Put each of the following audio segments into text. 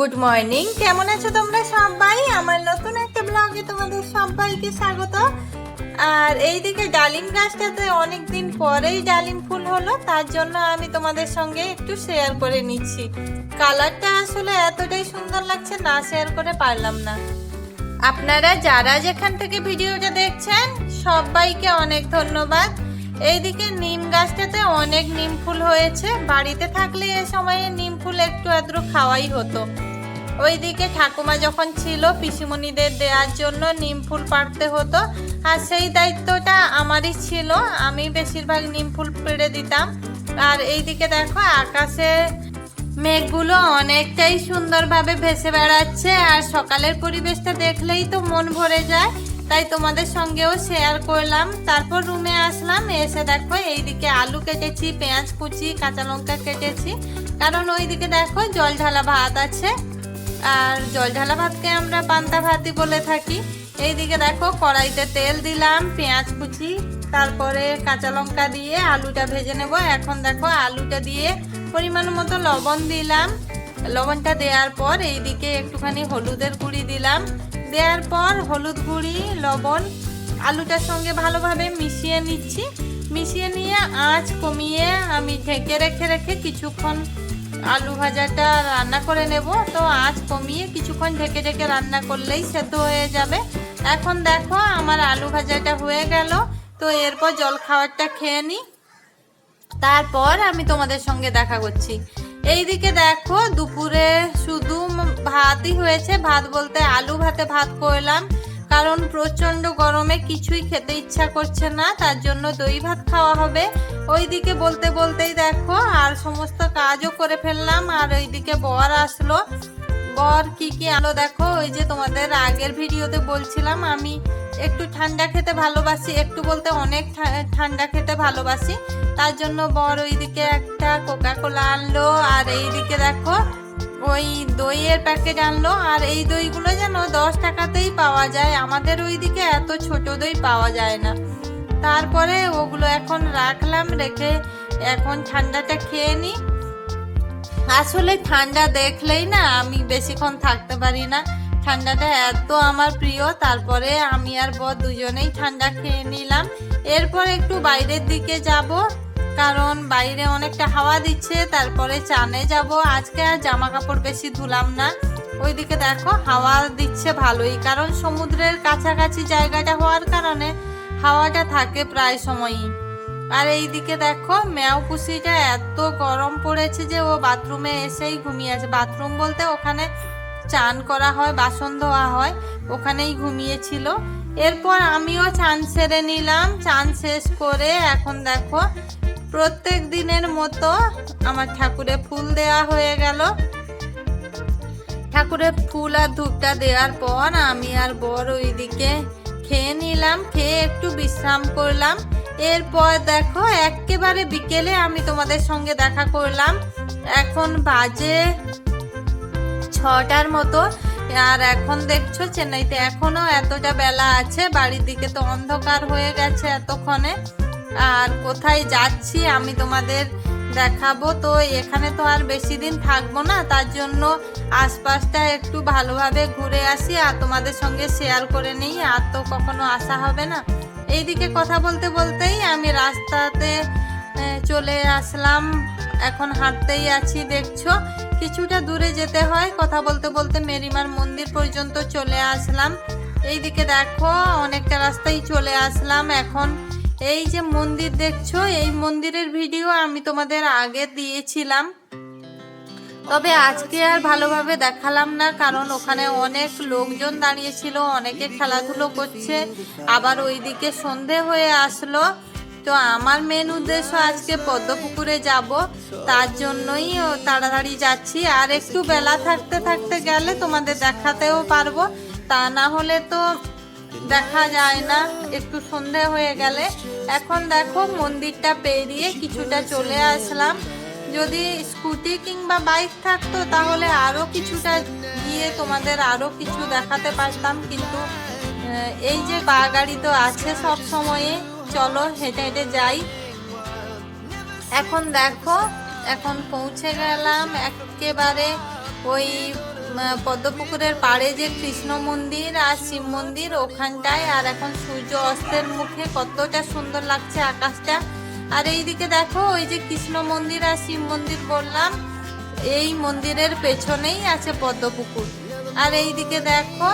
Good morning কেমন আছো তোমরা সবাই? আমার নতুন একটা ব্লগে তোমাদের সবাইকে স্বাগত। আর এইদিকে ডালিম গাছটাতে অনেক দিন পরেই ডালিম ফুল হলো, তার জন্য আমি তোমাদের সঙ্গে একটু শেয়ার করে নিচ্ছি। কালারটা আসলে এতটাই সুন্দর লাগছে, না শেয়ার করে পারলাম না। আপনারা যারা যেখান থেকে ভিডিওটা দেখছেন, সবাইকে অনেক ধন্যবাদ। এইদিকে নিম গাছটাতে অনেক নিম ফুল হয়েছে। বাড়িতে থাকলে এ সময়ে নিম ফুল একটু আদ্র খাওয়াই হতো। ওইদিকে ঠাকুমা যখন ছিল পিসিমণিদের দেওয়ার জন্য নিম ফুল পাড়তে হতো, আর সেই দায়িত্বটা আমারই ছিল। আমি বেশিরভাগ নিম ফুল পেড়ে দিতাম। আর এইদিকে দেখো আকাশে মেঘগুলো অনেকটাই সুন্দরভাবে ভেসে বেড়াচ্ছে, আর সকালের পরিবেশটা দেখলেই তো মন ভরে যায়। তাই তোমাদের সঙ্গেও শেয়ার করলাম। তারপর রুমে আসলাম, এসে দেখো এইদিকে আলু কেটেছি, পেঁয়াজ কুচি, কাঁচা লঙ্কা কেটেছি। কারণ ওইদিকে দেখো জল ঢালা ভাত আছে। আর জল ঢালা ভাতকে আমরা পান্তা ভাতই বলে থাকি। এইদিকে দেখো, কড়াইতে তেল দিলাম, পেঁয়াজ কুচি, তারপরে কাঁচা লঙ্কা দিয়ে আলুটা ভেজে নেব। এখন দেখো, আলুটা দিয়ে পরিমাণ মতো লবণ দিলাম। লবণটা দেওয়ার পর এইদিকে একটুখানি হলুদের গুঁড়ি দিলাম। দেওয়ার পর হলুদ গুঁড়ি, লবণ, আলুটার সঙ্গে ভালোভাবে মিশিয়ে নিচ্ছি। মিশিয়ে নিয়ে আঁচ কমিয়ে আমি ঢেকে রেখে রেখে কিছুক্ষণ আলু ভাজাটা রান্না করে নেব। তো আঁচ কমিয়ে কিছুক্ষণ ঢেকে ঢেকে রান্না করলেই সেদ্ধ হয়ে যাবে। এখন দেখো আমার আলু ভাজাটা হয়ে গেল। তো এরপর জল খাবারটা খেয়ে নিই। তারপর আমি তোমাদের সঙ্গে দেখা করছি। এইদিকে দেখো দুপুরে শুধু ভাতই হয়েছে। ভাত বলতে আলু ভাতে ভাত করলাম। কারণ প্রচণ্ড গরমে কিছুই খেতে ইচ্ছা করছে না, তার জন্য দই ভাত খাওয়া হবে। ওইদিকে বলতে বলতেই দেখো, আর সমস্ত কাজও করে ফেললাম, আর ওইদিকে বর আসলো। বর কি কি আলো দেখো, ওই যে তোমাদের আগের ভিডিওতে বলছিলাম, আমি একটু ঠান্ডা খেতে ভালোবাসি, একটু বলতে অনেক ঠান্ডা খেতে ভালোবাসি। তার জন্য বর ওইদিকে একটা কোকা কোলা আনলো, আর এইদিকে দেখো ওই দইয়ের প্যাকেট আনলো আর এই দইগুলো যেন দশ টাকাতেই পাওয়া যায়। আমাদের ওইদিকে এত ছোট দই পাওয়া যায় না। তারপরে ওগুলো এখন রাখলাম, রেখে এখন ঠান্ডাটা খেয়ে নিই। আসলে ঠান্ডা দেখলেই না আমি বেশিক্ষণ থাকতে পারি না। ঠান্ডাটা এত আমার প্রিয়, তারপরে আমি আর বর দুজনেই ঠান্ডা খেয়ে নিলাম। এরপর একটু বাইরের দিকে যাব। কারণ বাইরে অনেকটা হাওয়া দিচ্ছে, তারপরে চানে যাব। আজকে আর জামা কাপড় বেশি ধুলাম না। ওইদিকে দেখো, হাওয়া দিচ্ছে ভালোই, কারণ সমুদ্রের কাছাকাছি জায়গাটা হওয়ার কারণে হাওয়াটা থাকে প্রায় সময়ই। আর এইদিকে দেখো, ম্যাও পুষিটা এত গরম পড়েছে যে ও বাথরুমে এসেই ঘুমিয়ে আছে। বাথরুম বলতে ওখানে চান করা হয়, বাসন ধোয়া হয়, ওখানেই ঘুমিয়েছিল। এরপর আমিও চান সেরে নিলাম। চান শেষ করে এখন দেখো প্রত্যেক দিনের মতো আমার ঠাকুরে ফুল দেয়া হয়ে গেল। ঠাকুরের ফুল আর ধূপটা দেওয়ার পর আমি আর বর ওইদিকে খেয়ে নিলাম, খেয়ে একটু বিশ্রাম করলাম। এরপর দেখো, একেবারে বিকেলে আমি তোমাদের সঙ্গে দেখা করলাম। এখন বাজে ছটার মতো। আর এখন দেখছ, চেন্নাইতে এখনও এতটা বেলা আছে, বাড়ির দিকে তো অন্ধকার হয়ে গেছে এতক্ষণে। আর কোথায় যাচ্ছি আমি তোমাদের দেখাবো। তো এখানে তো আর বেশি দিন থাকব না, তার জন্য আশপাশটা একটু ভালোভাবে ঘুরে আসি আর তোমাদের সঙ্গে শেয়ার করে নিই, আর তো কখনো আসা হবে না। এইদিকে কথা বলতে বলতেই আমি রাস্তাতে চলে আসলাম। এখন হাঁটতেই আছি, দেখছ? কিছুটা দূরে যেতে হয়, কথা বলতে বলতে মেরিমার মন্দির পর্যন্ত চলে আসলাম। এইদিকে দেখো, অনেকটা রাস্তায় চলে আসলাম। এখন এই যে মন্দির দেখছ, এই মন্দিরের ভিডিও আমি তোমাদের আগে দিয়েছিলাম। তবে আজকে আর ভালোভাবে দেখালাম না, কারণ ওখানে অনেক লোকজন দাঁড়িয়েছিল, অনেকে খেলাধুলো করছে। আবার ওইদিকে সন্ধে হয়ে আসলো। তো আমার মেন উদ্দেশ্য আজকে পদ্মপুকুরে যাব, তার জন্যই তাড়াতাড়ি যাচ্ছি। আর একটু বেলা থাকতে থাকতে গেলে তোমাদের দেখাতেও পারব। তা না হলে তো দেখা যায় না, একটু সন্ধে হয়ে গেলে। এখন দেখো, মন্দিরটা পেরিয়ে কিছুটা চলে আসলাম। যদি স্কুটি কিংবা বাইক থাকতো, তাহলে আরও কিছুটা গিয়ে তোমাদের আরও কিছু দেখাতে পারতাম। কিন্তু এই যে বা গাড়ি তো আছে সব সময়ে, চলো হেঁটে হেঁটে যাই। এখন দেখো, এখন পৌঁছে গেলাম একেবারে ওই পদ্মপুকুরের পাড়ে যে কৃষ্ণ মন্দির আর শিব মন্দির, ওখানটায়। আর এখন সূর্য অস্তের মুখে কতটা সুন্দর লাগছে আকাশটা। আর এইদিকে দেখো, ওই যে কৃষ্ণ মন্দির আর শিব মন্দির বললাম, এই মন্দিরের পেছনেই আছে পদ্মপুকুর। আর এইদিকে দেখো,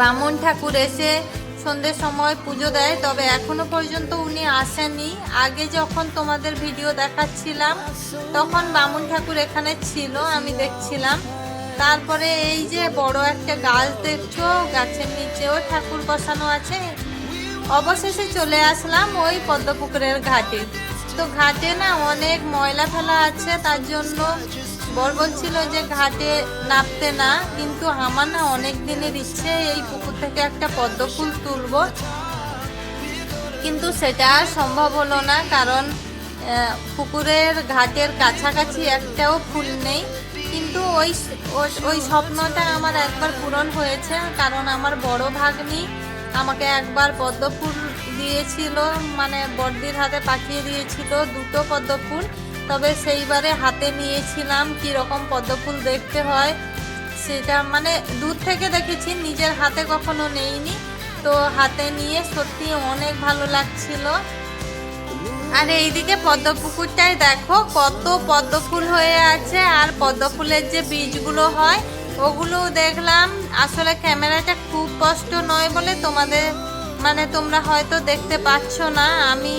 বামন ঠাকুর এসে সন্ধ্যের সময় পুজো দেয়, তবে এখনও পর্যন্ত উনি আসেননি। আগে যখন তোমাদের ভিডিও দেখাচ্ছিলাম, তখন বামুন ঠাকুর এখানে ছিল, আমি দেখছিলাম। তারপরে এই যে বড় একটা গাছ দেখছ, গাছের নিচেও ঠাকুর বসানো আছে। অবশেষে চলে আসলাম ওই পদ্মপুকুরের ঘাটে। তো ঘাটে না অনেক ময়লা ফেলা আছে, তার জন্য বর বলছিল যে ঘাটে নামতে না, কিন্তু আমার না অনেক দিনের ইচ্ছে এই পুকুর থেকে একটা পদ্ম ফুল তুলবো। কিন্তু সেটা আর সম্ভব হলো না, কারণ পুকুরের ঘাটের কাছাকাছি একটাও ফুল নেই। কিন্তু ওই ওই- স্বপ্নটা আমার একবার পূরণ হয়েছে, কারণ আমার বড় ভাগ্নি আমাকে একবার পদ্মফুল দিয়েছিল মানে বড়দির হাতে পাঠিয়ে দিয়েছিল দুটো পদ্মফুল তবে সেইবারে হাতে নিয়েছিলাম কি রকম পদ্ম ফুল দেখতে হয় সেটা মানে দূর থেকে দেখেছি, নিজের হাতে কখনো নেইনি। তো হাতে নিয়ে সত্যি অনেক ভালো লাগছিল। আর এইদিকে পদ্ম পুকুরটায় দেখো কত পদ্ম ফুল হয়ে আছে, আর পদ্ম ফুলের যে বীজগুলো হয় ওগুলো দেখলাম। আসলে ক্যামেরাটা খুব কষ্ট নয় বলে তোমাদের মানে তোমরা হয়তো দেখতে পাচ্ছ না, আমি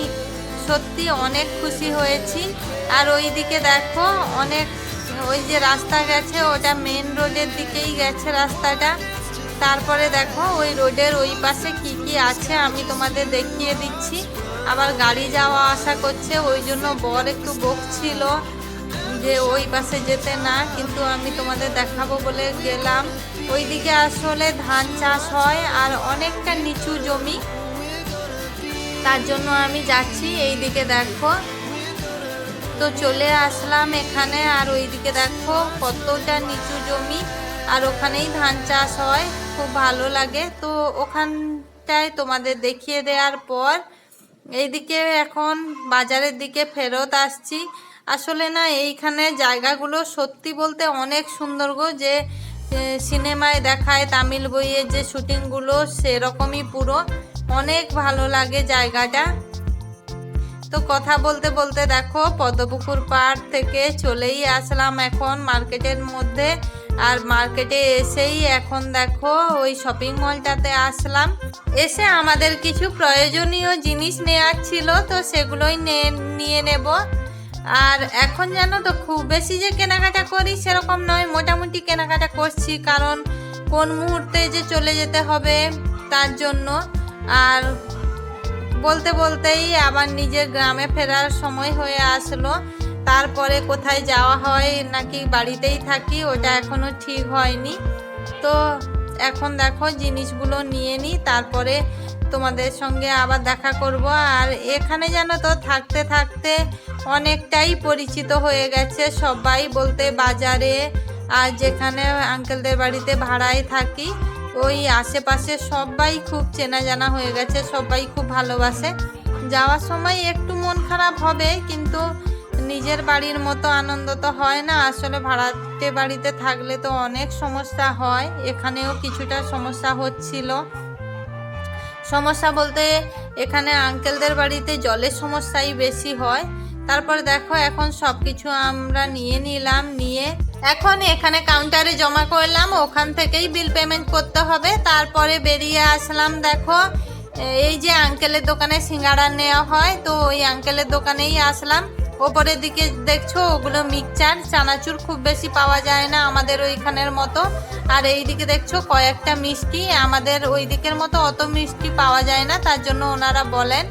সত্যি অনেক খুশি হয়েছি। আর ওই দিকে দেখো অনেক, ওই যে রাস্তা গেছে, ওটা মেন রোডের দিকেই গেছে রাস্তাটা। তারপরে দেখো ওই রোডের ওই পাশে কি কি আছে, আমি তোমাদের দেখিয়ে দিচ্ছি। আবার গাড়ি যাওয়া আসা করছে, ওই জন্য বর একটু বকছিল যে ওই পাশে যেতে না, কিন্তু আমি তোমাদের দেখাবো বলে গেলাম। ওইদিকে আসলে ধান চাষ হয় আর অনেকটা নিচু জমি। তার জন্য আমি যাচ্ছি এই দিকে দেখো। তো চলে আসলাম এখানে, আর ওইদিকে দেখো কতটা নিচু জমি। আর ওখানেই ধান চাষ হয়, খুব ভালো লাগে। তো ওখানটায় তোমাদের দেখিয়ে দেওয়ার পর এইদিকে এখন বাজারের দিকে ফেরত আসছি। আসলে না, এইখানে জায়গাগুলো সত্যি বলতে অনেক সুন্দর গো। যে সিনেমায় দেখায় তামিল বইয়ের যে শুটিংগুলো, সেরকমই পুরো। অনেক ভালো লাগে জায়গাটা। তো কথা বলতে বলতে দেখো, পদ্মপুকুর পাড় থেকে চলেই আসলাম এখন মার্কেটের মধ্যে। আর মার্কেটে এসেই এখন দেখো ওই শপিং মলটাতে আসলাম। এসে আমাদের কিছু প্রয়োজনীয় জিনিস নেওয়ার ছিল, তো সেগুলোই নিয়ে নেব। আর এখন জানো তো, খুব বেশি যে কেনাকাটা করি সেরকম নয়, মোটামুটি কেনাকাটা করছি, কারণ কোন মুহূর্তে যে চলে যেতে হবে তার জন্য। আর বলতে বলতেই আবার নিজের গ্রামে ফেরার সময় হয়ে আসলো। তারপরে কোথায় যাওয়া হয়, নাকি বাড়িতেই থাকি, ওটা এখনও ঠিক হয়নি। তো এখন দেখো, জিনিসগুলো নিয়ে নিই, তারপরে তোমাদের সঙ্গে আবার দেখা করব। আর এখানে যেন তো, থাকতে থাকতে অনেকটাই পরিচিত হয়ে গেছে সবাই বলতে বাজারে। আর যেখানে আঙ্কেলদের বাড়িতে ভাড়ায় থাকি, ওই আশেপাশে সবাই খুব চেনা জানা হয়ে গেছে, সবাই খুব ভালোবাসে। যাওয়ার সময় একটু মন খারাপ হবে, কিন্তু নিজের বাড়ির মতো আনন্দ তো হয় না। আসলে ভাড়াতে বাড়িতে থাকলে তো অনেক সমস্যা হয়। এখানেও কিছুটা সমস্যা হচ্ছিল। সমস্যা বলতে এখানে আঙ্কেলদের বাড়িতে জলের সমস্যাই বেশি হয়। তারপর দেখো এখন সব কিছু আমরা নিয়ে নিলাম, নিয়ে এখন এখানে কাউন্টারে জমা করলাম। ওখান থেকেই বিল পেমেন্ট করতে হবে। তারপরে বেরিয়ে আসলাম, দেখো। এই যে আঙ্কেলের দোকানে সিঙ্গাড়া নেওয়া হয়, তো ওই আঙ্কেলের দোকানেই আসলাম। ওপরের দিকে দেখছ, ওগুলো মিক্সচার, চানাচুর খুব বেশি পাওয়া যায় না আমাদের ওইখানের মতো। আর এই দিকে দেখছ, কয়েকটা মিষ্টি, আমাদের ওই দিকের মতো অত মিষ্টি পাওয়া যায় না, তার জন্য ওনারা বলেন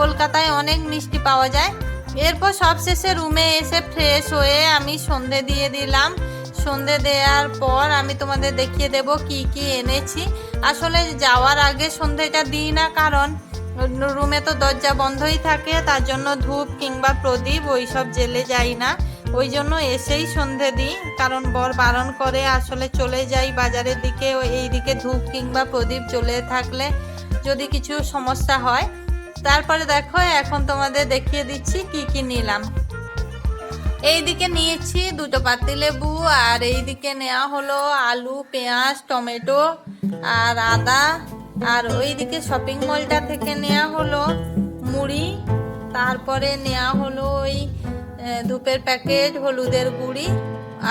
কলকাতায় অনেক মিষ্টি পাওয়া যায়। এরপর সবশেষে রুমে এসে ফ্রেশ হয়ে আমি সন্ধে দিয়ে দিলাম। সন্ধে দেওয়ার পর আমি তোমাদের দেখিয়ে দেব কি কি এনেছি। আসলে যাওয়ার আগে সন্ধেটা দিই না, কারণ রুমে তো দরজা বন্ধই থাকে, তার জন্য ধূপ কিংবা প্রদীপ ওইসব জেলে যাই না। ওই জন্য এসেই সন্ধে দিই, কারণ বর বারণ করে আসলে চলে যাই বাজারের দিকে এই দিকে ধূপ কিংবা প্রদীপ চলে থাকলে যদি কিছু সমস্যা হয়। তারপরে দেখো, এখন তোমাদের দেখিয়ে দিচ্ছি কি কি নিলাম। এইদিকে নিয়েছি দুটো পাতিলেবু আর এইদিকে নেওয়া হলো আলু, পেঁয়াজ, টমেটো, আর আদা আর ওইদিকে শপিং মলটা থেকে নেওয়া হলো মুড়ি, তারপরে নেওয়া হলো ওই ধূপের প্যাকেট হলুদের গুঁড়ি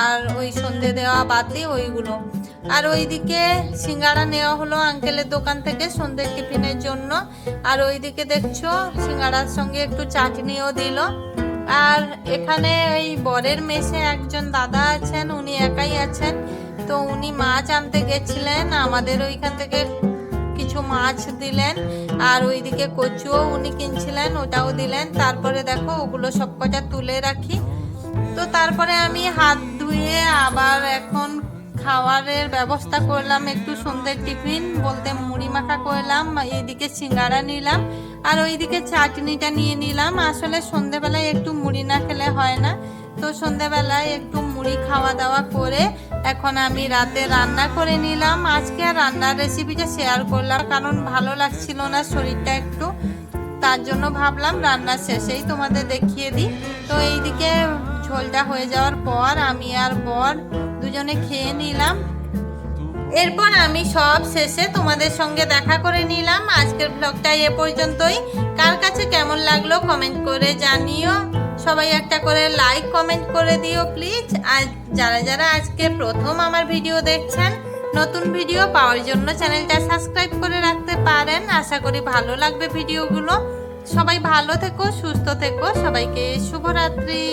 আর ওই সন্ধে দেওয়া বাতি ওইগুলো। আর ওইদিকে সিঙ্গাড়া নেওয়া হলো আঙ্কেলের দোকান থেকে সন্ধ্যের টিফিনের জন্য। আর ওইদিকে দেখছ সিঙ্গাড়ার সঙ্গে একটু চাটনিও দিল। আর এখানে এই বরের মেসে একজন দাদা আছেন, উনি একাই আছেন। তো উনি মাছ আনতে গেছিলেন, আমাদের ওইখান থেকে কিছু মাছ দিলেন, আর ওইদিকে কচুও উনি কিনছিলেন, ওটাও দিলেন। তারপরে দেখো, ওগুলো সব কটা তুলে রাখি। তো তারপরে আমি হাত ধুয়ে আবার এখন খাবারের ব্যবস্থা করলাম, একটু সন্ধ্যের টিফিন বলতে মুড়ি মাখা করলাম এইদিকে সিঙ্গারা নিলাম, আর ওইদিকে চাটনিটা নিয়ে নিলাম। আসলে সন্ধেবেলায় একটু মুড়ি না খেলে হয় না। তো সন্ধেবেলায় একটু মুড়ি খাওয়া দাওয়া করে এখন আমি রাতে রান্না করে নিলাম। আজকে আর রান্নার রেসিপিটা শেয়ার করলাম, কারণ ভালো লাগছিল না শরীরটা একটু। তার জন্য ভাবলাম রান্নার শেষেই তোমাদের দেখিয়ে দিই। তো এইদিকে ঝোলটা হয়ে যাওয়ার পর আমি আর বর দুজনে খেয়ে নিলাম। এরপর আমি সব শেষে তোমাদের সঙ্গে দেখা করে নিলাম। আজকের ব্লগটা এ পর্যন্তই। কার কাছে কেমন লাগল কমেন্ট করে জানিও। সবাই একটা করে লাইক কমেন্ট করে দিও প্লিজ আর যারা যারা আজকে প্রথম আমার ভিডিও দেখছেন, নতুন ভিডিও পাওয়ার জন্য চ্যানেলটা সাবস্ক্রাইব করে রাখতে পারেন। আশা করি ভালো লাগবে ভিডিওগুলো সবাই ভালো থেকো, সুস্থ থেকো। সবাইকে শুভরাত্রি।